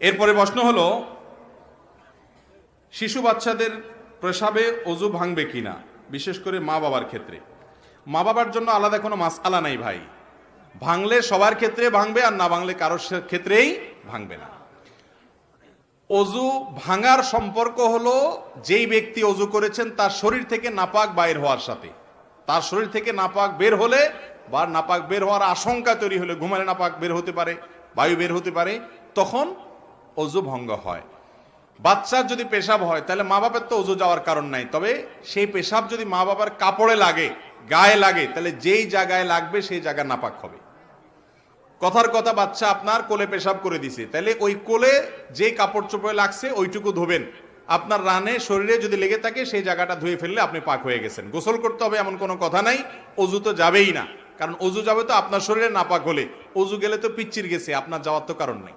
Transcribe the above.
এরপরে প্রশ্ন হলো, শিশু বাচ্চাদের প্রসাবে অজু ভাঙবে কিনা, বিশেষ করে মা বাবার ক্ষেত্রে? মা বাবার জন্য আলাদা কোনো মাসআলা নাই ভাই। ভাঙলে সবার ক্ষেত্রে ভাঙবে আর না ভাঙলে কারোর ক্ষেত্রেই ভাঙবে না। অজু ভাঙার সম্পর্ক হলো, যেই ব্যক্তি অজু করেছেন তার শরীর থেকে নাপাক বাইর হওয়ার সাথে। তার শরীর থেকে নাপাক বের হলে বা নাপাক বের হওয়ার আশঙ্কা তৈরি হলে, ঘুমালে নাপাক বের হতে পারে, বায়ু বের হতে পারে, তখন অজু ভঙ্গ হয়। বাচ্চার যদি পেশাব হয়, তাহলে মা বাবার তো অজু যাওয়ার কারণ নাই। তবে সেই পেশাব যদি মা বাবার কাপড়ে লাগে, গায়ে লাগে, তাহলে যেই জায়গায় লাগবে, সেই জায়গা নাপাক হবে। কথার কথা বাচ্চা আপনার কোলে পেশাব করে দিছে। তাহলে ওই কোলে যে কাপড় চোপড়ে লাগছে, ওইটুকু ধোবেন। আপনার রানে শরীরে যদি লেগে থাকে, সেই জায়গাটা ধুয়ে ফেললে আপনি পাক হয়ে গেছেন। গোসল করতে হবে এমন কোনো কথা নাই। অজু তো যাবেই না। কারণ অজু যাবে তো আপনার শরীরে নাপাক হলে। অজু গেলে তো পিচ্চির গেছে, আপনার যাওয়ার তো কারণ নেই।